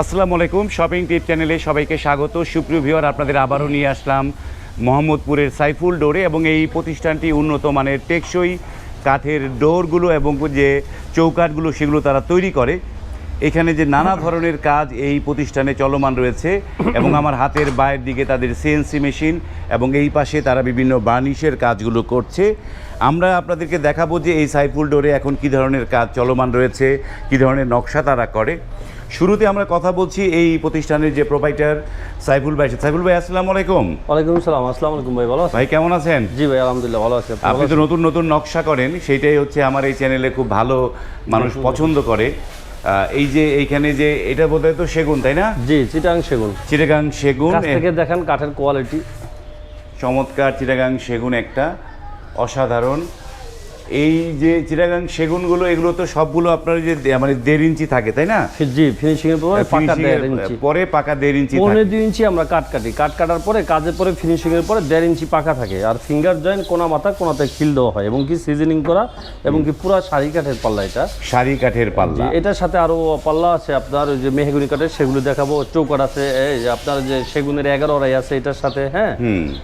আসসালামু আলাইকুম শপিং টিপ চ্যানেলে সবাইকে স্বাগত। সুপ্রিয় ভিউয়ার, আপনাদের আবারও নিয়ে আসলাম মোহাম্মদপুরের সাইফুল ডোরে এবং এই প্রতিষ্ঠানটি উন্নত মানের টেকসই কাঠের ডোরগুলো এবং যে চৌকাঠগুলো সেগুলো তারা তৈরি করে। এখানে যে নানা ধরনের কাজ এই প্রতিষ্ঠানে চলমান রয়েছে এবং আমার হাতের বাইরের দিকে তাদের সিএনসি মেশিন এবং এই পাশে তারা বিভিন্ন বার্নিশের কাজগুলো করছে। আমরা আপনাদেরকে দেখাবো যে এই সাইফুল ডোরে এখন কী ধরনের কাজ চলমান রয়েছে, কী ধরনের নকশা তারা করে। শুরুতে আমরা কথা বলছি এই প্রতিষ্ঠানের যে প্রোভাইডার সাইফুল ভাই সাইফুল ভাই আসসালামু আলাইকুম। ওয়ালাইকুম আসসালাম আসসালামু আলাইকুম ভাই ভালো ভাই কেমন আছেন? জি ভাই আলহামদুলিল্লাহ ভালো আছি আপনি তো নতুন নতুন নকশা করেন সেইটাই হচ্ছে আমার এই চ্যানেলে খুব ভালো মানুষ পছন্দ করে। এই যে এইখানে যে এটা বোধহয় তো সেগুন তাই না? জি চিটাং সেগুন। চিটাগাং সেগুন থেকে দেখেন কাঠের কোয়ালিটি চমৎকার চিটাগাং সেগুন একটা। অসাধারণ। এই যে চিটাগাং সেগুনগুলো এগুলো তো সবগুলো আপনার যে মানে দেড় ইঞ্চি থাকে তাই না? জি ফিনিশিং এর পরে পাকা দেড় ইঞ্চি। পরে পাকা দেড় ইঞ্চি পৌনে থাকে। দুই ইঞ্চি আমরা কাট কাটি। কাট কাটার পরে কাজের পরে ফিনিশিং এর পরে দেড় ইঞ্চি পাকা থাকে। আর ফিঙ্গার জয়েন্ট কোনা মাথা কোনাতে খিল দেওয়া হয় এবং কি সিজনিং করা এবং কি পুরা শাড়ি কাঠের পাল্লা এটা। শাড়ি কাঠের পাল্লা। এটার সাথে আরও পাল্লা আছে আপনার যে মেহগুনি কাঠের সেগুলো দেখাবো। চৌকাট আছে এই যে আপনার যে সেগুনের এগারো আড়াই আছে এটার সাথে হ্যাঁ?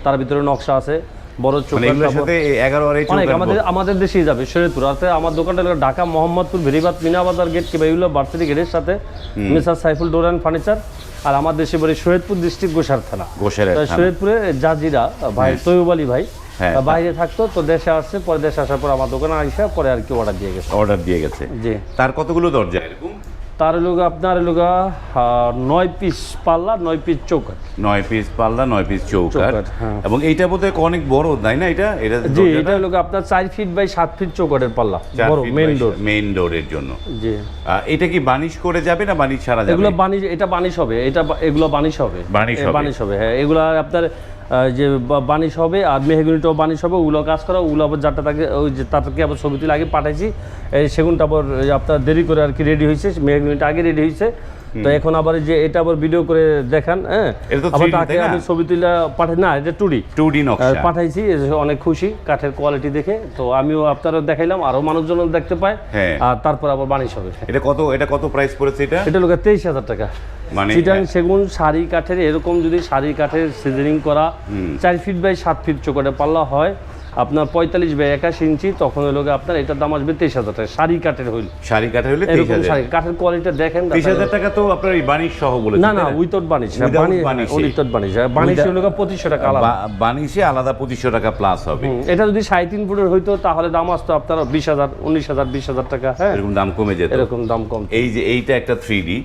তার ভিতরে নকশা আছে। বড় মানে অনেক আমাদের আমাদের দেশেই যাবে শরীরপুর অর্থাৎ আমার দোকানটা ঢাকা মোহাম্মদপুর ভেরিবাদ মিনাবাজার গেট কিংবা ভার্সিটি গেটের সাথে মিসার সাইফুল ডোর অ্যান্ড ফার্নিচার আর আমার দেশে বাড়ি শরীয়তপুর ডিস্ট্রিক্ট গোসার থানা। তো জাজিরা ভাই তৈব আলী ভাই হ্যাঁ। বাইরে থাকতো তো দেশে আসছে পরে দেশে আসার পর আমার দোকানে আসে পরে আর কি অর্ডার দিয়ে গেছে। অর্ডার দিয়ে গেছে। জি। তার কতগুলো দরজা? এরকম তার লোক আপনার লোক নয় পিস পাল্লা নয় পিস চৌকাট নয় পিস পাল্লা নয় পিস চৌকাঠ, হ্যাঁ। এবং এইটা বোধহয় অনেক বড় তাই না এটা? এটা জি এটা লোক আপনার চার ফিট বাই সাত ফিট চৌকাটের পাল্লা বড় মেন ডোর মেইন ডোরের জন্য। জি। এটা কি বানিশ করে যাবে না বানিশ ছাড়া যাবে? এগুলো বানিশ এটা বানিশ হবে এটা এগুলো বানিশ হবে। বানিশ হবে। হ্যাঁ এগুলো আপনার যে বানিশ হবে আর মেহগুনিটাও বানিশ হবে, ওগুলো কাজ করা, ওগুলো আবার যারটা তাকে, ওই যে তাদেরকে আবার ছবি তুলে আগে পাঠাইছি। সেগুনটা আবার আপনার দেরি করে আর কি রেডি হয়েছে, মেহগুনিটা আগে রেডি হয়েছে। তো এখন আবার যে এটা আবার ভিডিও করে দেখান হ্যাঁ? আবার তাকে আমি ছবি তুলে পাঠাই না এটা টুডি টু ডি নকশা। পাঠাইছি অনেক খুশি কাঠের কোয়ালিটি দেখে। তো আমিও আপনারও দেখাইলাম আরও মানুষজন দেখতে পায়। হ্যাঁ। আর তারপর আবার বানিশ হবে। এটা কত এটা কত প্রাইস পড়েছে এটা? এটা লোকের তেইশ হাজার টাকা। মানে চিটাং সেগুন শাড়ি কাঠের এরকম যদি শাড়ি কাঠের সিজনিং করা চার ফিট বাই সাত ফিট চোখে পাল্লা হয় আপনার পঁয়তাল্লিশ বাই একাশি ইঞ্চি তখন হলো আপনার এটার দাম আসবে তেইশ হাজার টাকা শাড়ি কাঠের হইল। শাড়ি কাঠা হলে এরকম শাড়ি কাঠের কোয়ালিটি দেখেন তেইশ হাজার টাকা তো আপনার এই বানিশ সহ বলেছে না না Without varnish. Without varnish varnish হলো পঁচিশশো টাকা আলাদা। বানিশে আলাদা পঁচিশশো টাকা প্লাস হবে। এটা যদি সাড়ে তিন ফুটের হইতো তাহলে দাম আসতো আপনার বিশ হাজার উনিশ হাজার বিশ হাজার টাকা হ্যাঁ। এরকম দাম কমে যেত। এরকম দাম কম। এই যে এইটা একটা থ্রি ডি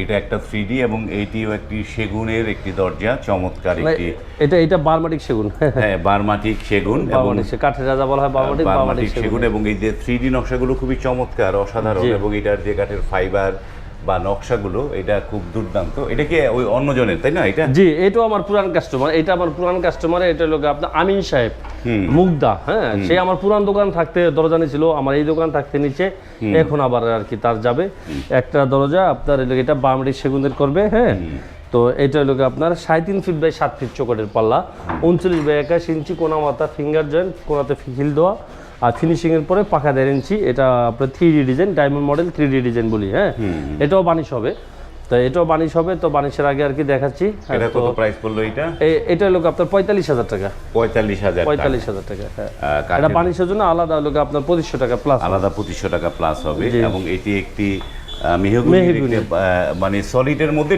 এটা একটা থ্রি এবং এইটিও একটি সেগুনের একটি দরজা চমৎকার একটি এটা এটা বারমাটিক সেগুন। হ্যাঁ বারমাটিক সেগুন এবং কাঠের রাজা বলা হয় বারমাটিক বারমাটিক সেগুন। এবং এই যে থ্রি নকশাগুলো খুবই চমৎকার অসাধারণ এবং এটার যে কাঠের ফাইবার বা নকশাগুলো এটা খুব দুর্দান্ত। এটা কি ওই অন্যজনের তাই না এটা? জি এটাও আমার পুরান কাস্টমার এটা আমার পুরান কাস্টমার এটা লোক আপনার আমিন সাহেব মুগদা হ্যাঁ সে আমার পুরান দোকান থাকতে দরজা নিয়েছিল আমার এই দোকান থাকতে নিচে এখন আবার আর কি তার যাবে। একটা দরজা আপনার এটা বামড়ি সেগুনের করবে হ্যাঁ। তো এটা লোক আপনার সাড়ে তিন ফিট বাই সাত ফিট চোখের পাল্লা উনচল্লিশ বাই একাশ ইঞ্চি কোনা মাথা ফিঙ্গার জয়েন্ট কোনাতে হিল দেওয়া আর ফিনিশিং এর পরে পাকা দেড় ইঞ্চি এটা আপনার three D design diamond model three D design বলি হ্যাঁ? এটাও বানিশ হবে। তো এটাও বানিশ হবে তো বানিশের আগে আর কি দেখাচ্ছি। এটা কত প্রাইস পড়ল এটা এটা লোক আপনার পঁয়তাল্লিশ হাজার টাকা। পঁয়তাল্লিশ হাজার পঁয়তাল্লিশ হাজার টাকা হ্যাঁ। এটা বানিশের জন্য আলাদা লোক আপনার পঁচিশশো টাকা প্লাস আলাদা পঁচিশশো টাকা প্লাস হবে এবং এটি একটি। মানে সলিডের মধ্যে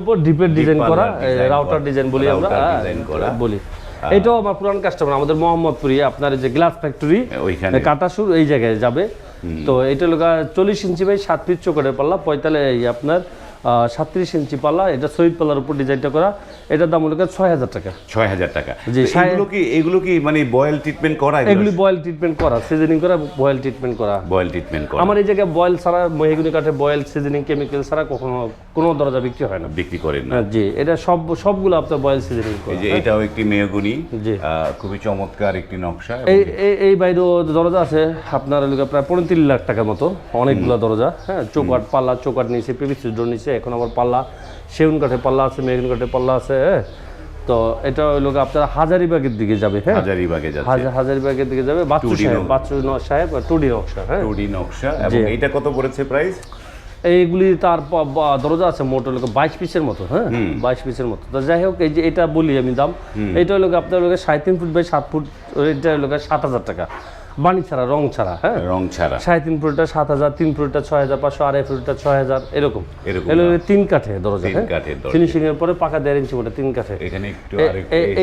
উপর ডিপের ডিজাইন করা রাউটার ডিজাইন বলি আমরা হ্যাঁ, করা। বলি। এটাও আমার পুরান কাস্টমার আমাদের মোহাম্মদপুরি আপনার যে গ্লাস ফ্যাক্টরি ওইখানে। কাটাসুর এই জায়গায় যাবে। তো এটা লোক চল্লিশ ইঞ্চি ভাই সাত ফিট চোখের পাল্লা পঁয়তাল্লিশ আপনার সাতত্রিশ ইঞ্চি পাল্লা এটা শহীদ পাল্লার উপর ডিজাইনটা করা এটার দাম হলো ছয় হাজার টাকা। ছয় হাজার টাকা। জি, এগুলো কি এগুলো কি মানে বয়েল ট্রিটমেন্ট করা এগুলি? বয়েল ট্রিটমেন্ট করা সিজনিং করা বয়েল ট্রিটমেন্ট করা। বয়েল ট্রিটমেন্ট করা। আমার এই জায়গায় বয়েল ছাড়া মেহগুনি কাঠে বয়েল সিজনিং কেমিক্যাল ছাড়া কখনো কোনো দরজা বিক্রি হয় না। বিক্রি করেন না। হ্যাঁ, জি এটা সব সবগুলো আপনার বয়েল সিজনিং এই যে এটাও একটি মেহগুনি জি। খুবই চমৎকার একটি নকশা এই এই- এই বাইরেও দরজা আছে আপনার এলাকা প্রায় পঁয়ত্রিশ লাখ টাকার মতো অনেকগুলো দরজা হ্যাঁ চৌকাট পাল্লা চৌকাট নিচে পিভিসি ডোর নিচে এখন আবার পাল্লা সেগুন কাঠের পাল্লা আছে মেগুন কাঠের পাল্লা আছে হ্যাঁ? তো এটা হলো গিয়ে আপনার হাজারিবাগের দিকে যাবে হ্যাঁ? হাজারিবাগে হাজার হাজারিবাগের দিকে যাবে বাচ্চু সাহেব। বাচ্চু সাহেব টুডি নকশা হ্যাঁ? টুডি নকশা এবং এইটা কত পড়েছে প্রাইস এইগুলি তার দরজা আছে মোট হলো বাইশ পিসের মতো হ্যাঁ? বাইশ পিসের মতো। তো যাই হোক এই যে এটা বলি আমি দাম এটা হলো আপনার সাড়ে তিন ফুট বাই সাত ফুট এটা হলো সাত হাজার টাকা। বাণী ছাড়া রং ছাড়া হ্যাঁ? রং ছাড়া। সাড়ে তিন ফুটটা সাত হাজার তিন ফুটটা ছয় হাজার পাঁচশো আড়াই ফুটটা ছয় হাজার এরকম। এরকম তিন কাঠে দরজা হ্যাঁ? দরজা। ফিনিশিং এর পরে পাকা দেড় ইঞ্চি মোটা তিন কাঠে। এখানে একটু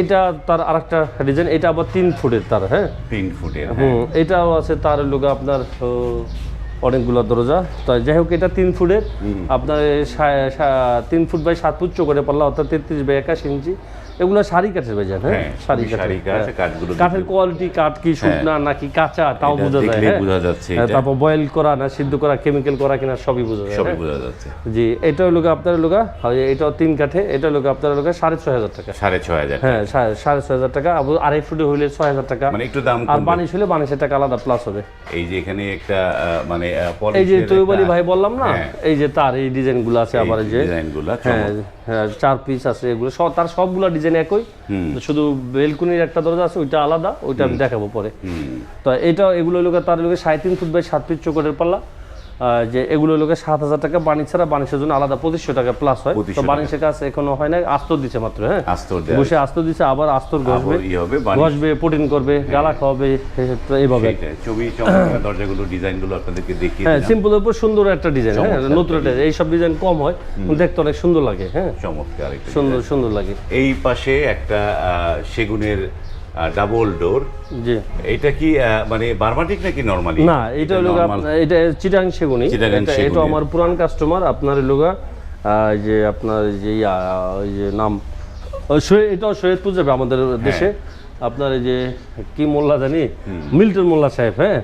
এটা তার আরেকটা ডিজাইন এটা আবার তিন ফুটের তার হ্যাঁ? তিন ফুটের হ্যাঁ। হুম এটাও আছে তার লোক আপনার অনেকগুলো দরজা। তো যাই হোক এটা তিন ফুটের। আপনার তিন ফুট বাই সাত ফুট চোখে পাল্লা অর্থাৎ তেত্রিশ বাই একাশ ইঞ্চি। এগুলো শাড়ি কাঠের বাজার হ্যাঁ হ্যাঁ, শাড়ি কাঠের কাঠ, হ্যাঁ। কাঠগুলো কাঠের কোয়ালিটি কাঠ কি শুকনা নাকি কাঁচা তাও এটা বোঝা যায় হ্যাঁ। বোঝা যাচ্ছে হ্যাঁ, এটা। তারপর বয়েল করা না সিদ্ধ করা কেমিক্যাল করা কিনা সবই বোঝা যায় সবই হ্যাঁ। বোঝা যাচ্ছে জি এটা হলো আপনার লোকা এটাও তিন কাঠে এটা হলো আপনার লোকা সাড়ে ছয় হাজার টাকা সাড়ে ছয় হাজার হ্যাঁ সাড়ে সাড়ে ছয় হাজার টাকা আড়াই ফুটে হইলে ছয় হাজার টাকা মানে একটু দাম আর। বানিশ হলে বানিশের টাকা আলাদা প্লাস হবে এই যে এখানে একটা মানে আহ, এই যে তৈবালি ভাই বললাম না হ্যাঁ। এই যে তার এই ডিজাইনগুলো আছে আবার যে ডিজাইনগুলো হ্যাঁ হ্যাঁ চার পিস আছে এগুলো সব তার সবগুলো ডিজাইন একই। শুধু বেলকুনির একটা দরজা আছে ওইটা আলাদা ওইটা আমি দেখাবো পরে। তো এটা এগুলো লোকে তার লোকে সাড়ে তিন ফুট বাই সাত ফিট চোখের পাল্লা। যে এগুলো লোকে সাত হাজার টাকা বাণিজ্য ছাড়া বাণিজ্যের জন্য আলাদা পঁচিশশো টাকা প্লাস হয়। তো বাণিজ্যের কাছে এখনও হয় না আস্তর দিচ্ছে মাত্র হ্যাঁ? বসে আস্তর দিচ্ছে আবার আস্তর ঘষবে। ঘষবে প্রোটিন করবে গালা খাওয়াবে এইভাবে। ছবি দরজাগুলো ডিজাইনগুলো আপনাদেরকে দেখিয়ে হ্যাঁ সিম্পলের উপর সুন্দর একটা ডিজাইন হ্যাঁ নতুন একটা এইসব ডিজাইন কম হয় দেখতে অনেক সুন্দর লাগে হ্যাঁ। চমৎকার সুন্দর সুন্দর লাগে। এই পাশে একটা আহ, সেগুনের ডাবল ডোর জি। এটা কি মানে বারমাটিক নাকি নরমালি না এটা হলো গা- এটা চিটাং সেগুনি। এটা এটা আমার পুরান কাস্টমার আপনার লোগা যে আপনার যে ওই যে নাম এটাও সৈয়দপুর যাবে আমাদের দেশে। আপনার এই যে কি মোল্লা জানি? মিল্টন মোল্লা সাহেব হ্যাঁ?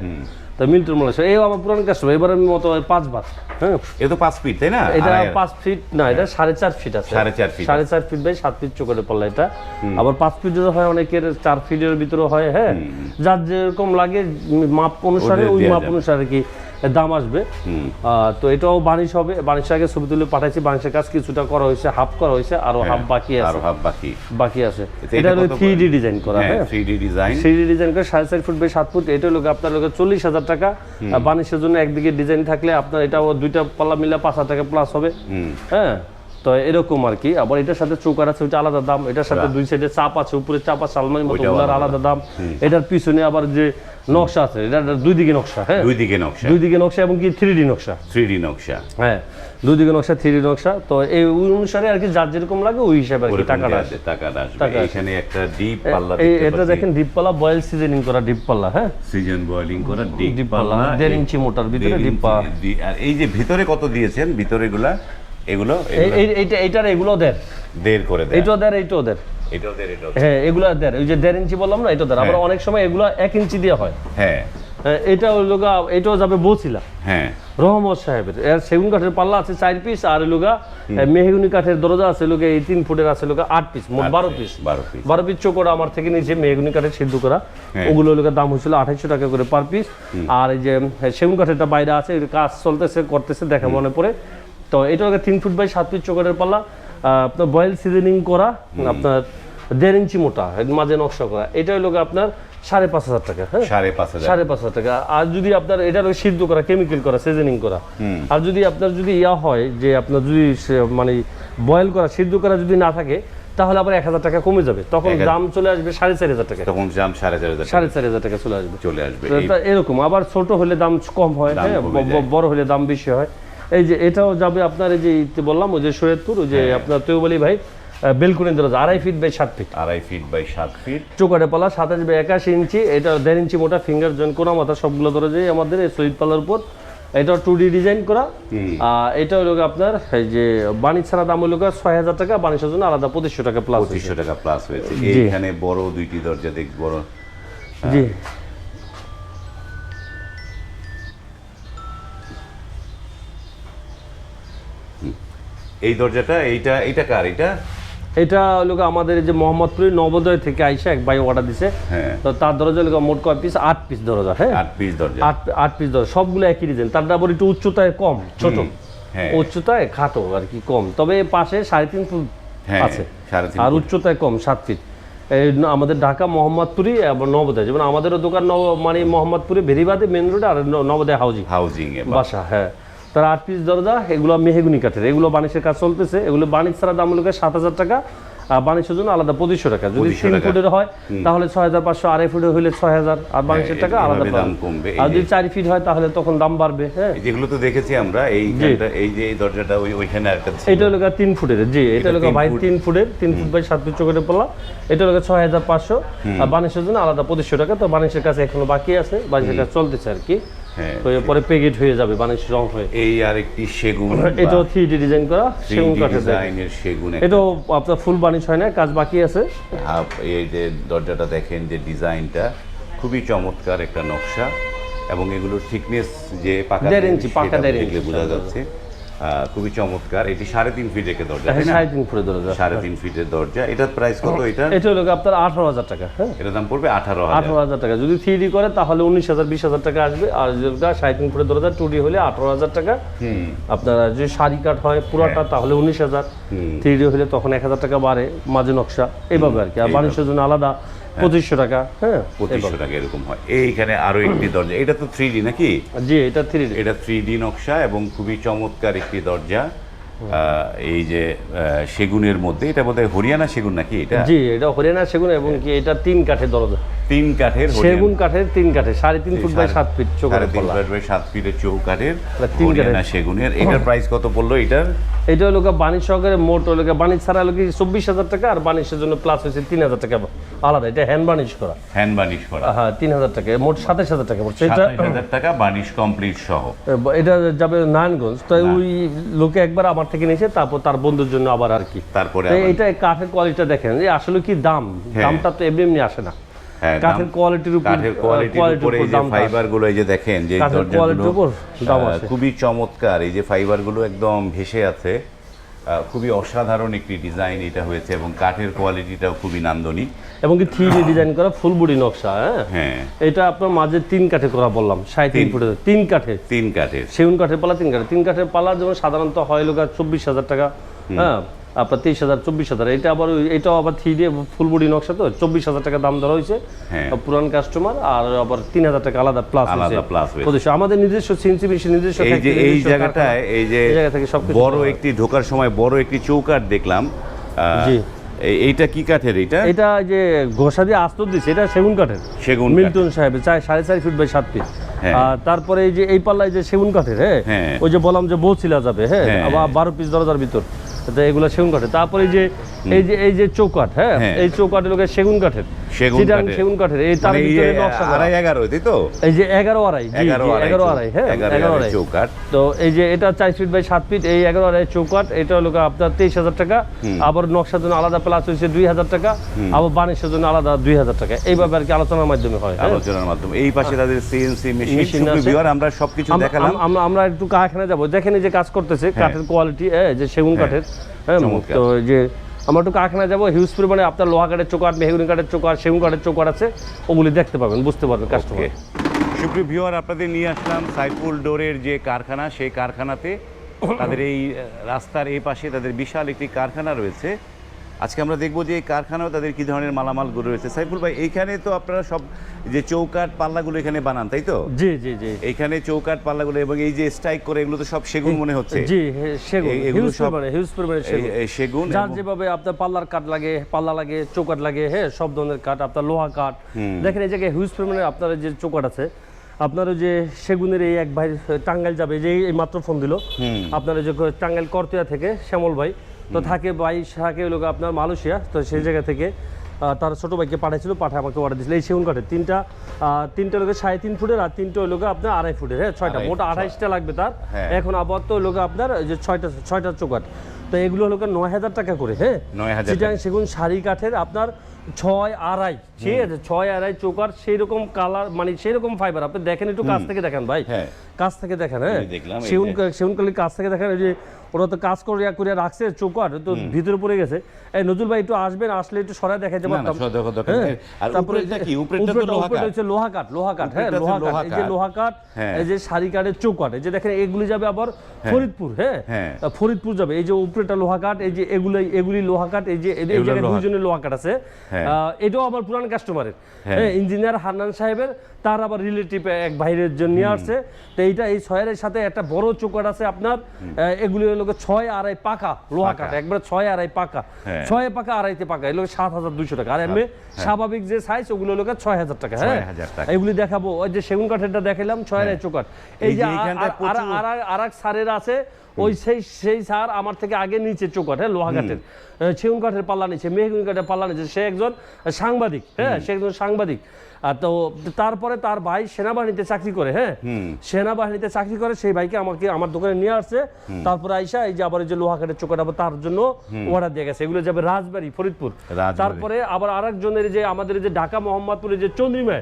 তা মিল্টন মোল্লা এই আমার পুরান কাস্টমার এবার আমি মতো পাঁচবার হ্যাঁ? তো পাঁচ ফিট তাই না? এটা পাঁচ ফিট না এটা সাড়ে চার ফিট আছে। সাড়ে চার ফিট সাড়ে চার ফিট বাই সাত ফিট চোখের পাল্লা এটা। আবার পাঁচ ফিটেরও হয় অনেকের চার ফিটের ভিতরে হয় হ্যাঁ? যার যেরকম লাগে মাপ অনুসারে ওই মাপ। অনুসারে কি দাম আসবে। তো এটাও বানিশ হবে। বানিশের আগে ছবি তুলে পাঠাইছি। বানিশের কাজ কিছুটা করা হয়েছে হাফ করা হয়েছে আরও হাফ বাকি আছে। আরও হাফ বাকি। বাকি আছে। এটা হলো থ্রি ডি ডিজাইন করা হ্যাঁ হ্যাঁ। Three D design three D design করে সাড়ে চার ফুট বাই সাত ফুট এটা লোক আপনার লোক চল্লিশ হাজার টাকা। বানিশের জন্য একদিকে ডিজাইন থাকলে আপনার এটাও দুইটা পাল্লা মিলে পাঁচ হাজার টাকা প্লাস হবে। হ্যাঁ। তো এরকম আর কি। আবার এটার সাথে চৌকার আছে ওইটা আলাদা দাম। এটার সাথে দুই সাইডে চাপ আছে উপরে চাপ আছে আলমারির মতো ওগুলার আলাদা। দাম। এটার পিছনে আবার যে নকশা আছে এটা দুই দিকে নকশা হ্যাঁ? দুই দিকে নকশা। দুই দিকে নকশা এবং কি থ্রি ডি নকশা। থ্রি ডি নকশা। হ্যাঁ দুই দিকে নকশা থ্রি ডি নকশা। তো এই ওই অনুসারে আর কি যার যেরকম লাগে ওই হিসাবে আর কি টাকাটা আসে। আছে, টাকাটা আসবে। আসে। এখানে একটা ডিপ পাল্লা এটা দেখেন ডিপ পাল্লা বয়েল সিজনিং করা ডিপ পাল্লা হ্যাঁ? সিজন বয়েলিং করা ডিপ পাল্লা দেড় ইঞ্চি মোটার ভিতরে ডিপ পাল্লা। আর এই যে ভিতরে কত দিয়েছেন? ভিতরে গুলা এগুলো এই এই- এইটা এইটার এগুলো দেড়। দেড় করে দেয়। এইটাও দেড় এইটাও দেড়। এটাও দেড় এটাও হ্যাঁ এগুলো দেড়। ওই যে দেড় ইঞ্চি বললাম না এটা দেড়। আবার হ্যাঁ। অনেক সময় এগুলো এক ইঞ্চি দিয়ে হয়। হ্যাঁ। হ্যাঁ, এটা গা এটাও যাবে হ্যাঁ। রহমত সাহেবের। এর সেগুন কাঠের পাল্লা আছে চার পিস আর লোগা মেহগুনি কাঠের দরজা আছে লোকে এই তিন ফুটের আছে লোকে আট পিস মোট বারো পিস বারো পিস বারো পিস চোকড়া আমার থেকে নিচে মেহগুনি কাঠের সিদ্ধ করা। হ্যাঁ। ওগুলো লোকের দাম হয়েছিল আঠাইশো টাকা করে পার পিস আর এই যে সেগুন কাঠেরটা বাইরে আছে কাজ চলতেছে করতেছে দেখা মনে পড়ে। তো এটা লোকে তিন ফুট বাই সাত পিস চোকড়ের পাল্লা। আপনার বয়েল সিজনিং করা আপনার দেড় ইঞ্চি মোটা মাঝে নকশা করা। এটা হলো আপনার সাড়ে পাঁচ হাজার টাকা হ্যাঁ? সাড়ে পাঁচ হাজার। সাড়ে পাঁচ হাজার টাকা। আর যদি আপনার এটা সিদ্ধ করা কেমিক্যাল করা সিজনিং করা। আর যদি আপনার যদি ইয়া হয় যে আপনার যদি মানে বয়েল করা সিদ্ধ করা যদি না থাকে তাহলে আবার এক হাজার টাকা কমে যাবে। তখন দাম চলে আসবে সাড়ে চারি হাজার টাকা। তখন দাম সাড়ে চার হাজার টাকা। সাড়ে চারি হাজার টাকা চলে আসবে। চলে আসবে। এরকম। আবার ছোট হলে দাম কম হয় হ্যাঁ? বড় হলে দাম বেশি হয়। এই যে এটাও যাবে আপনার এই যে বললাম ওই যে সৈয়দপুর ওই যে হ্যাঁ। আপনার তেউবলি ভাই বেলকুনি দরজা আড়াই ফিট বাই সাত ফিট আড়াই ফিট বাই সাত ফিট চোকাটে পালা সাতাশ বাই একাশি ইঞ্চি এটা দেড় ইঞ্চি মোটা ফিঙ্গার জয়েন কোনা মাথা সবগুলো ধরে যায় আমাদের এই শহীদ পালার উপর। এটা টু ডি ডিজাইন করা। আর এটা হলো আপনার এই যে বাণিজ্য ছাড়া দাম হলো ছয় হাজার টাকা বাণিজ্যের জন্য আলাদা পঁচিশশো টাকা প্লাস পঁচিশশো টাকা প্লাস হয়েছে। জি। এইখানে বড় দুইটি দরজা দেখ বড় জি এই দরজাটা এইটা এইটা কার? এটা এটা গিয়ে আমাদের যে মোহাম্মদপুরের নবোদয় থেকে আইসা এক ভাই অর্ডার দিছে। হ্যাঁ। তো তার দরজা গিয়ে মোট কয় পিস আট পিস দরজা হ্যাঁ? আট পিস দরজা। আট পিস দরজা সবগুলো একই ডিজাইন তার আবার একটু উচ্চতায় কম ছোট। হ্যাঁ। উচ্চতায় খাটো আর কি কম। তবে পাশে সাড়ে তিন ফুট হ্যাঁ আছে। আর উচ্চতায় কম সাত ফিট এই আমাদের ঢাকা মোহাম্মদপুরি এবং নবোদয়। যেমন আমাদেরও দোকান নব- মানে মোহাম্মদপুরে ভেরিবাদে মেন রোডে আর নবোদয় হাউজিং হাউজিং বাসা হ্যাঁ। তার আট পিস দরজা এগুলো মেহেগুনি কাঠের। এগুলো বানিশের কাজ চলতেছে। এগুলো বানিশ ছাড়া দাম হলো সাত হাজার টাকা। বানিশের জন্য আলাদা পঁচিশশো টাকা। যদি তিন ফুটের হয় তাহলে ছয় হাজার পাঁচশো আড়াই ফুটের হলে ছয় হাজার। আর বানিশের টাকা আলাদা দাম কমবে। আর যদি চারি ফিট হয় তাহলে তখন দাম বাড়বে হ্যাঁ। যেগুলো তো দেখেছি আমরা এইখানটা এই যে এই দরজাটা ওই ওইখানে একটা এটা হলো তিন ফুটের জি। এটা হলো ভাই তিন ফুটের তিন ফুট বাই সাত ফুট চোখের পাল্লা এটা হলো ছয় হাজার পাঁচশো। আর বানিশের জন্য আলাদা পঁচিশশো টাকা। তো বানিশের কাছে এখনও বাকি আছে। বানিশের কাজ চলতেছে আর কি। হ্যাঁ তো এরপরে পেগেট হয়ে যাবে বানিশ রং হয়ে। এই আরেকটি সেগুন এটাও থ্রি ডি ডিজাইন করা সেগুন কাঠের। ডিজাইনের সেগুন এটা এটাও আপনার ফুল বানিশ হয় না কাজ বাকি আছে। এই যে দরজাটা দেখেন যে ডিজাইনটা খুবই চমৎকার একটা নকশা। এবং এগুলোর থিকনেস যে পাকা দেড় ইঞ্চি, পাকা দেড় ইঞ্চি। বোঝা যাচ্ছে। খুবই চমৎকার। এটি সাড়ে তিন ফিট একটা দরজা? সাড়ে তিন ফুটের দরজা। সাড়ে তিন ফিটের দরজা। এটার প্রাইস কত এটা এটা হলো আপনার আঠারো হাজার টাকা হ্যাঁ? এটার দাম পড়বে আঠারো আঠারো হাজার টাকা। যদি থ্রি ডি করে তাহলে উনিশ হাজার বিশ হাজার টাকা আসবে। আর যেটা সাড়ে তিন ফুটের দরজা টু ডি হলে আঠারো হাজার টাকা। আপনার যদি শাড়ি কাঠ হয় পুরাটা তাহলে উনিশ হাজার। থ্রি ডি হলে তখন এক হাজার টাকা বাড়ে মাঝে নকশা। এইভাবে আর কি। আর বাণিজ্যের জন্য আলাদা। পঁচিশশো টাকা। হ্যাঁ পঁচিশশো টাকা এরকম হয়। এইখানে আরও একটি দরজা। এটা তো থ্রি ডি নাকি? জি এটা থ্রি ডি এটা থ্রি ডি নকশা এবং খুবই চমৎকার একটি দরজা। আহ, এই যে সেগুনের মধ্যে। এটা বোধহয় হরিয়ানা সেগুন নাকি এটা? জি এটা হরিয়ানা সেগুন এবং কি এটা তিন কাঠের দরজা। তিন কাঠের সেগুন কাঠের তিন কাঠের সাড়ে তিন ফুট বাই সাত ফিট সাড়ে তিন ফুট বাই সাত ফিটের চৌকাঠের তিন কাঠের। সেগুনের। এটার প্রাইস কত পড়ল এটার? এটা হলো বাণিজ্য সহকারে মোট হলো বাণিজ্য ছাড়া হলো কি চব্বিশ হাজার টাকা আর বাণিজ্যের জন্য প্লাস হয়েছে তিন হাজার টাকা। আলাদা এটা হ্যান্ড বাণিজ্য করা। হ্যান্ড করা। হ্যাঁ তিন হাজার টাকা মোট সাতাশ হাজার টাকা পড়ছে। এটা হাজার টাকা কমপ্লিট সহ। এটা যাবে নারায়ণগঞ্জ। তো ওই লোকে একবার আমার থেকে নিয়েছে তারপর তার বন্ধুর জন্য আবার আর কি। তারপরে এটা কাঠের কোয়ালিটিটা দেখেন যে আসলে কি দাম? হ্যাঁ। দামটা তো এমনি এমনি আসে না। কাঠের কোয়ালিটির উপর কাঠের কোয়ালিটির উপরে এই যে ফাইবারগুলো এই যে দেখেন যে দরজাগুলো। খুবই চমৎকার। এই যে ফাইবারগুলো একদম ভেসে আছে খুবই অসাধারণ একটি ডিজাইন এটা হয়েছে এবং কাঠের কোয়ালিটিটাও খুবই নান্দনিক। এবং কি থ্রি ডিজাইন করা ফুল বডি নকশা হ্যাঁ? হ্যাঁ। এটা আপনার মাঝে তিন কাঠে করা বললাম সাড়ে তিন ফুটে তিন কাঠে। তিন কাঠের। সেগুন কাঠের পালা তিন কাঠে। তিন কাঠের পালা যেমন সাধারণত হয় লোক চব্বিশ হাজার টাকা হ্যাঁ? আপনার তেইশ হাজার চব্বিশ হাজার এটা আবার এটাও আবার থ্রি ডি ফুল বডি নকশা তো চব্বিশ হাজার টাকা দাম ধরা হয়েছে হ্যাঁ। পুরান কাস্টমার আর আবার তিন হাজার টাকা আলাদা প্লাস আলাদা হয়েছে। হয়েছে আমাদের নিজস্ব সিনসি মেশিন নিজস্ব এই যে এই জায়গাটায় এই যে জায়গা থেকে সবকিছু বড় একটি ঢোকার সময় বড় একটি চৌকাঠ দেখলাম জি। এইটা কি কাঠের এটা এটা যে ঘোষা দিয়ে আস্তর দিচ্ছে এটা সেগুন কাঠের সেগুন। মিল্টন সাহেবের চাই সাড়ে চার ফিট বাই সাত ফিট হ্যাঁ। আর তারপরে এই যে এই পাল্লায় যে সেগুন কাঠের হ্যাঁ হ্যাঁ। ওই যে বললাম যে বৌচিলা যাবে হ্যাঁ। আবার বারো পিস দরজার ভিতর এগুলো সেগুন কাঠের। তারপরে এই যে এই যে এই যে চৌকাঠ হ্যাঁ? হ্যাঁ। এই চৌকাঠের লোকের সেগুন কাঠের। সেগুন কাঠের। এই তার মানে ভিতরে নকশা আড়াই এগারো তাই তো? এই যে এগারো আড়াই জি, জি, এগারো আড়াই হ্যাঁ এগারো এগারো আড়াই আড়াই। চৌকাঠ। তো এই যে এটা ফিট বাই ফিট এই এগারো আড়াই চৌকাট এটা হলো আপনার তেইশ হাজার টাকা। আবার নকশার জন্য আলাদা প্লাস হাজার টাকা। আবার বানিশের জন্য আলাদা দুই হাজার টাকা। এইভাবে আর কি আলোচনার মাধ্যমে হয় হ্যাঁ? আলোচনার মাধ্যমে। এই পাশে তাদের সিএনসি মেশিন ভিউয়ার আমরা সবকিছু দেখালাম। আমরা আমরা একটু কারখানা যাব। দেখেন এই যে কাজ করতেছে কাঠের কোয়ালিটি যে সেগুন কাঠের হ্যাঁ তো যে আমরা একটু কারখানা যাব হিউজ পরিমাণে আপনার লোহা কাঠের চোকার মেহগুনি কাঠের চোকার সেগুন কাঠের চোকার আছে, ওগুলি দেখতে পাবেন, বুঝতে পারবেন কাস্টমার সুপ্রিয় ভিওয়ার আপনাদের নিয়ে আসলাম সাইফুল ডোরের যে কারখানা, সেই কারখানাতে তাদের এই, রাস্তার এই পাশে তাদের বিশাল একটি কারখানা রয়েছে। আজকে আমরা দেখব যে এই কারখানাও তাদের কি ধরনের মালামালগুলো রয়েছে। সাইফুল ভাই এইখানে তো আপনারা সব যে চৌকাট পাল্লাগুলো এখানে বানান তাই তো? জি জি জি। এইখানে চৌকাট পাল্লাগুলো এবং এই যে স্ট্রাইক করে এগুলো তো সব সেগুন মনে হচ্ছে। জি সেগুন। এগুলো সব- হিউজ পরিমাণে সেগুন। যার যেভাবে আপনার পাল্লার কাঠ লাগে পাল্লা লাগে চৌকাট লাগে হ্যাঁ সব ধরনের কাঠ আপনার লোহা কাঠ। দেখেন এই জায়গায় হিউজ পরিমাণে আপনার যে চৌকাট আছে আপনার যে সেগুনের এই এক ভাই টাঙ্গাইল যাবে যে এই মাত্র ফোন দিল। আপনার যে টাঙ্গাইল করতিয়া থেকে শ্যামল ভাই তো থাকে ভাই থাকে লোক আপনার মালয়েশিয়া তো সেই জায়গা থেকে তার ছোট ভাইকে পাঠাইছিল পাঠায় আমাকে অর্ডার দিয়েছিল। এই সেগুন কাঠের তিনটা তিনটা লোকের সাড়ে তিন ফুটের আর তিনটা লোক আপনার আড়াই ফুটের হ্যাঁ ছয়টা মোট আঠাইশটা লাগবে তার। হ্যাঁ। এখন আপাতত লোক আপনার যে ছয়টা ছয়টা চৌকাট তো এগুলো লোক নয় হাজার টাকা করে হ্যাঁ? 9,000 চিটাং সেগুন শাড়ি কাঠের আপনার ছয় আড়াই ঠিক আছে? ছয় আড়াই চৌকাট সেই রকম কালার মানে সেই রকম ফাইবার আপনি দেখেন একটু কাছ থেকে দেখেন ভাই। হ্যাঁ। কাছ থেকে দেখেন হ্যাঁ? সেগুন সেগুন কালির কাছ থেকে দেখেন ওই যে ওরা তো কাজ করিয়া করিয়া রাখছে চৌকাট তো ভিতরে পড়ে গেছে এই নজরুল ভাই একটু আসবেন আসলে একটু না, না, পারতাম হ্যাঁ। তারপরে হচ্ছে লোহা কাঠ লোহা কাঠ হ্যাঁ লোহা কাঠ এই যে লোহা কাঠ হ্যাঁ। এই যে শাড়ি কাঠের চৌকাট এই যে দেখেন এগুলি যাবে আবার ফরিদপুর হ্যাঁ হ্যাঁ। ফরিদপুর যাবে এই যে উপরেটা লোহা কাঠ এই যে এগুলি এগুলি লোহা কাঠ এই যে এই জায়গায়। দুইজনের লোহা কাঠ আছে হ্যাঁ। এটাও আমার পুরান কাস্টমারের হ্যাঁ। হ্যাঁ ইঞ্জিনিয়ার হান্নান সাহেবের তার আবার রিলেটিভ এক বাইরের জন্য আসছে। তো এইটা এই ছয়ের সাথে একটা বড় চোকাট আছে আপনার এগুলি হলো ছয় আড়াই পাকা লোহা কাঠ একবার ছয় আড়াই পাকা হ্যাঁ। ছয় পাকা আড়াইতে পাকা এগুলো সাত হাজার দুইশো টাকা। আর এমনি স্বাভাবিক যে সাইজ ওগুলো হলো ছয় হাজার টাকা হ্যাঁ? এগুলি দেখাবো। ওই যে সেগুন কাঠেরটা দেখালাম ছয় আড়াই চোকাট এই যে আর- আর এক সারের আছে ওই সেই সেই সার আমার থেকে আগে নিচে চৌকাঠ হ্যাঁ লোহা কাঠের সেগুন কাঠের পাল্লা নিচে মেহগুন কাঠের পাল্লা নিচে। সে একজন সাংবাদিক হ্যাঁ সে একজন সাংবাদিক। আর তো তারপরে তার ভাই সেনাবাহিনীতে চাকরি করে হ্যাঁ? সেনাবাহিনীতে চাকরি করে সেই ভাইকে আমাকে আমার দোকানে নিয়ে আসছে। তারপরে আইসা এই যে আবার যে লোহা কাঠের চৌকাঠ আবার তার জন্য অর্ডার দিয়ে গেছে। এগুলো যাবে রাজবাড়ি ফরিদপুর। তারপরে আবার আরেকজনের যে আমাদের যে ঢাকা মোহাম্মদপুরে যে চন্দ্রিমা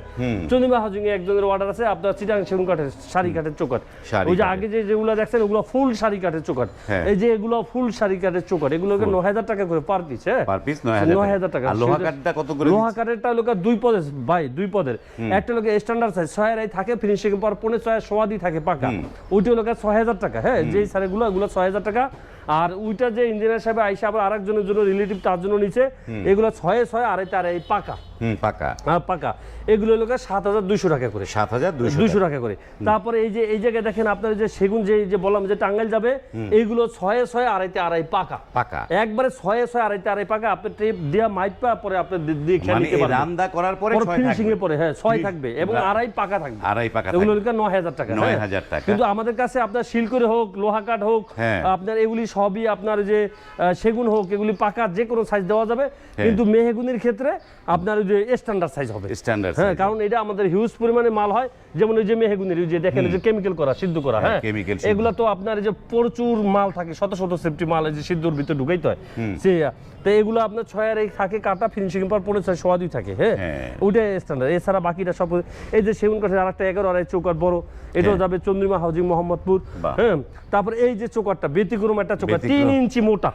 চন্দ্রিমা হাউজিং একজনের অর্ডার আছে আপনার চিটাং সেগুন কাঠের শাড়ি কাঠের চৌকাঠ ওই যে আগে যে যেগুলো দেখছেন ওগুলো ফুল শাড়ি কাঠের চৌকাঠ হ্যাঁ। এই যে এগুলো ফুল শাড়ি কাঠের চোকার এগুলোকে ন হাজার টাকা করে পার পিস হ্যাঁ? Per piece 9,000 নয় হাজার টাকা। লোহা কাঠটা কত করে লোহা কাঠেরটা লোক দুই পদের ভাই দুই পদের। একটা লোকে স্ট্যান্ডার্ড সাইজ ছয় আড়াই থাকে ফিনিশিং পর পনেরো ছয় সোয়াদি থাকে পাকা। ওইটা লোকের ছয় হাজার টাকা হ্যাঁ? যে সারিগুলো এগুলো ছয় হাজার টাকা। আর ওইটা যে ইঞ্জিনিয়ার সাহেব আইসা আবার আরেকজনের জন্য রিলেটিভ তার জন্য নিচে এগুলো ছয় ছয় আড়াইতে আড়াই পাকা। হুম পাকা। হ্যাঁ, পাকা। এগুলো সাত হাজার দুইশো টাকা করে। সাত হাজার দুইশো টাকা। করে। তারপরে এই যে এই জায়গায় দেখেন আপনার যে সেগুন যে যে বললাম যে টাঙ্গাইল যাবে এইগুলো ছয়ে ছয় আড়াইতে আড়াই পাকা। পাকা। একবারে ছয়ে ছয় আড়াইতে আড়াই পাকা। আপনি টেপ দিয়ে মাইপা পরে আপনি দিয়ে খেয়ে মানে নিতে এই পারবেন। রান্দা করার পরে ফিনিশিং পরে হ্যাঁ ছয় থাকবে এবং আড়াই পাকা থাকবে। আড়াই পাকা এগুলো। নয় হাজার টাকা নয় হ্যাঁ। হাজার টাকা। কিন্তু আমাদের কাছে আপনার শিল করে হোক লোহা কাঠ হোক হ্যাঁ। আপনার এগুলি সবই আপনার যে সেগুন হোক এগুলি পাকা যে কোনো সাইজ দেওয়া যাবে। কিন্তু মেহেগুনির ক্ষেত্রে আপনার যে স্ট্যান্ডার্ড সাইজ হবে। স্ট্যান্ডার্ড হ্যাঁ কারণ এটা আমাদের হিউজ পরিমাণে মাল হয়। যেমন ওই যে মেহেগুনির যে দেখেন যে কেমিক্যাল করা সিদ্ধ করা হ্যাঁ, হ্যাঁ। এগুলো তো আপনার যে প্রচুর মাল থাকে শত শত সেফটি মাল যে সিদ্ধর ভিতরে ঢুকাইতে হয়। সে তো এগুলো আপনার ছয় আর এই থাকে কাটা ফিনিশিং পর পনেরো ছয় সোয়াদই থাকে হ্যাঁ? হ্যাঁ। ওইটাই স্ট্যান্ডার্ড এছাড়া বাকিটা সব এই যে সেগুন কাঠের আরেকটা এগারো আড়াই চৌকাট বড়। এটাও হ্যাঁ। যাবে চন্দ্রিমা হাউজিং মোহাম্মদপুর। হ্যাঁ তারপর এই যে চৌকাটটা ব্যতিক্রম একটা চৌকাট তিন ইঞ্চি মোটা।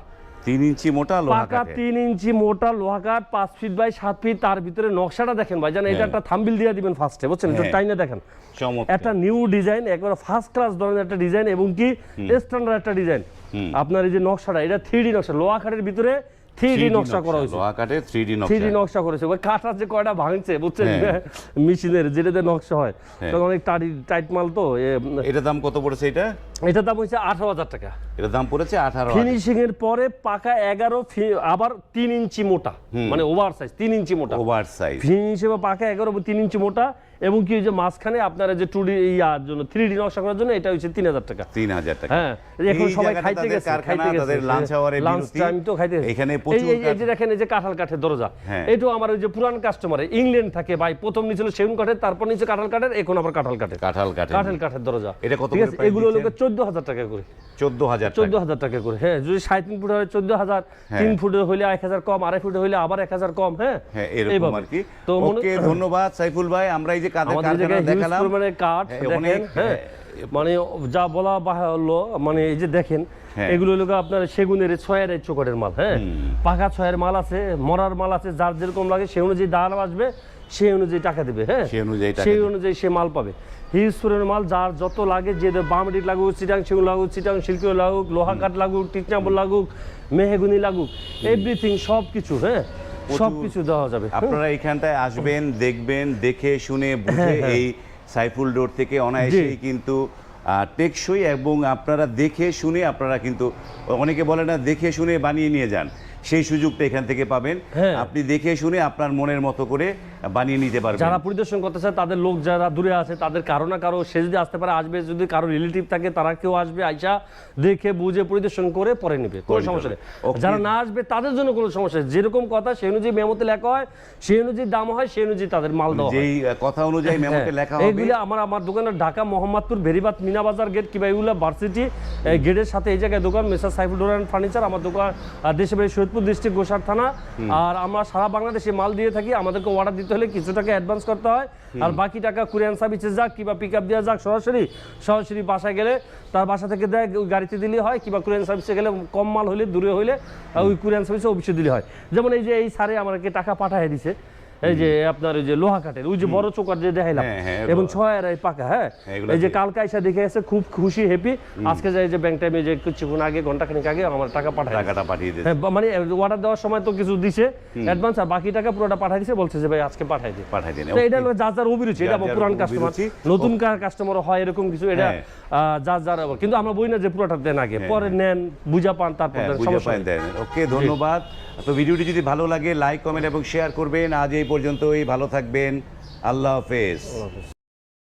তিন ইঞ্চি মোটা পাকা তিন ইঞ্চি মোটা লোহা কাঠ পাঁচ ফিট বাই সাত ফিট তার ভিতরে নকশাটা দেখেন ভাই জান এটা হ্যাঁ। একটা থাম্বিল দিয়ে দিবেন ফার্স্টে বুঝছেন? একটু হ্যাঁ। টাইনে দেখেন। একটা নিউ ডিজাইন একবার ফার্স্ট ক্লাস ধরনের একটা ডিজাইন এবং কি? স্ট্যান্ডার্ড একটা ডিজাইন আপনার এই যে নকশাটা এটা থ্রি ডি নকশা লোহা কাঠের ভিতরে 3D নকশা করা হয়েছে। লোহা কাঠের থ্রি ডি থ্রি নকশা নকশা করেছে। ওই কাঠার যে কয়টা ভাঙছে? বুঝছেন হ্যাঁ। মেশিনের যেটাতে নকশা হয়। হ্যাঁ। তখন অনেক টাইট টাইট মাল তো এ- এটার দাম কত পড়েছে এটা? এটার দাম হচ্ছে আঠারো হাজার টাকা। এটা দাম পড়েছে আঠারো ফিনিশিং এর পরে পাকা এগারো আবার তিন ইঞ্চি মোটা। মানে ওভার সাইজ তিন ইঞ্চি মোটা। Over size. ফিনিশিং পাকা এগারো তিন ইঞ্চি মোটা। এবং কি যে মাঝখানে আপনারা যে টু ডি ইয়ার জন্য থ্রি ডি নকশা করার জন্য এটা হচ্ছে তিন হাজার টাকা। তিন হাজার টাকা। হ্যাঁ এখন সবাই খাইতে গেছে খাইতে গেছে। লাঞ্চ আওয়ারে লাঞ্চ টাইম তো খাইতে গেছে। এখানে এই- প্রচুর এই- এই যে দেখেন এই যে কাঁঠাল কাঠের দরজা হ্যাঁ। এটাও আমার ওই যে পুরান কাস্টমার ইংল্যান্ড থাকে ভাই প্রথম নিচে সেগুন কাঠের তারপর নিচে কাঁঠাল কাঠের এখন আবার কাঁঠাল কাঠের। কাঁঠাল কাঠের। কাঁঠাল কাঠের দরজা। এটা কত ঠিক করে আছে এগুলো? লোকের চোদ্দ হাজার টাকা করে। চোদ্দ হাজার চোদ্দ হাজার টাকা করে হ্যাঁ যদি সাড়ে তিন ফুট হয় চোদ্দ হাজার। হ্যাঁ। তিন ফুটের হইলে এক হাজার কম আড়াই ফুটের হইলে আবার এক হাজার কম হ্যাঁ হ্যাঁ এরকম আর কি। তো ওকে ধন্যবাদ সাইফুল ভাই আমরা এই যে কাদের আমাদের কারখানা দেখালাম। কাঠ হ্যাঁ, দেখেন হ্যাঁ। মানে যা বলা বাহুল্য মানে এই যে দেখেন হ্যাঁ। এগুলো হলো আপনার সেগুনের ছয়ের এই চোকটের মাল হ্যাঁ। পাকা ছয়ের মাল আছে মরার মাল আছে যার যেরকম লাগে সেই অনুযায়ী দাম আসবে সেই অনুযায়ী টাকা দেবে হ্যাঁ। সেই অনুযায়ী সেই অনুযায়ী সে মাল পাবে। হিউজ পরিমাণের মাল যার যত লাগে যে বামডিট লাগুক চিটাং সেগুন লাগুক চিটাং শিল্পীয় লাগুক লোহা কাঠ লাগুক টিকনাম্বর লাগুক মেহেগুনি লাগুক এভরিথিং সব কিছু হ্যাঁ। সব কিছু দেওয়া যাবে। হ্যাঁ? আপনারা এখানটায় আসবেন দেখবেন দেখে শুনে বুঝে হ্যাঁ, এই সাইফুল রোড থেকে অনায়াসেই কিন্তু আহ, টেকসই এবং আপনারা দেখে শুনে আপনারা কিন্তু অনেকে বলে না দেখে শুনে বানিয়ে নিয়ে যান। সেই সুযোগটা এখান থেকে পাবেন। হ্যাঁ। আপনি দেখে শুনে আপনার মনের মতো করে বানিয়ে নিতে পারবেন। যারা পরিদর্শন করতে চায় তাদের লোক যারা দূরে আছে তাদের কারও না কারও সে যদি আসতে পারে আসবে যদি কারও রিলেটিভ থাকে তারা কেউ আসবে আইসা দেখে বুঝে পরিদর্শন করে পরে নেবে কোনো সমস্যা নেই। যারা না আসবে তাদের জন্য কোনো সমস্যা নেই। যেরকম কথা সেই অনুযায়ী মেমোতে লেখা হয় সেই অনুযায়ী দাম হয় সেই অনুযায়ী তাদের মাল দেওয়া যেই কথা অনুযায়ী মেমোতে হ্যাঁ, লেখা হবে। এইগুলো আমার আমার দোকানের ঢাকা মোহাম্মদপুর ভেরিবাদ মিনা বাজার গেট কিংবা এগুলো ভার্সিটি গেটের সাথে এই জায়গায় দোকান মেসার সাইফুল ডোর অ্যান্ড ফার্নিচার আমার দোকান দেশে বাড়ি সৈয়দপুর ডিস্ট্রিক্ট গোসার থানা। আর আমরা সারা বাংলাদেশে মাল দিয়ে থাকি আমাদেরকে অর্ডার দিতে হলে কিছু টাকা অ্যাডভান্স করতে হয়। আর বাকি টাকা কুরিয়ান সার্ভিসে যাক কিংবা পিক আপ দেওয়া যাক সরাসরি সরাসরি বাসায় গেলে তার বাসা থেকে দেয় ওই গাড়িতে দিলে হয় কিংবা কুরিয়ান সার্ভিসে গেলে কম মাল হলে দূরে হলে ওই কুরিয়ান সার্ভিসে অফিসে দিলে হয়। যেমন এই যে এই সারে আমাকে টাকা পাঠিয়ে দিছে। এই যে আপনার ওই যে লোহা কাঠের ওই যে বড় চোকার যে দেখাইলাম হ্যাঁ, হ্যাঁ, এবং। ছয় পাকা হ্যাঁ? হ্যাঁ, এই যে। কালকে এসে দেখে খুব খুশি হ্যাপি আজকে যাই যে ব্যাংক টাইমে যে কিছুক্ষণ আগে ঘন্টাখানিক আগে আমার টাকা পাঠায় টাকাটা পাঠিয়ে দিয়েছে। মানে অর্ডার দেওয়ার সময় তো কিছু দিছে অ্যাডভান্স আর বাকি টাকা পুরোটা পাঠাই দিছে বলছে যে ভাই আজকে পাঠাই দিই পাঠাই দিন তো এটা হলো যার যার অভিরুচি এটা পুরান কাস্টমার। নতুন কাস্টমার হয় এরকম কিছু এটা। যার যার। কিন্তু আমরা বই না যে পুরোটা দেন আগে পরে নেন বুঝা পান তারপর সমস্যা ওকে ধন্যবাদ। তো ভিডিওটি যদি ভালো লাগে লাইক কমেন্ট এবং শেয়ার করবেন। আজ এই পর্যন্তই, ভালো থাকবেন। আল্লাহ হাফেজ।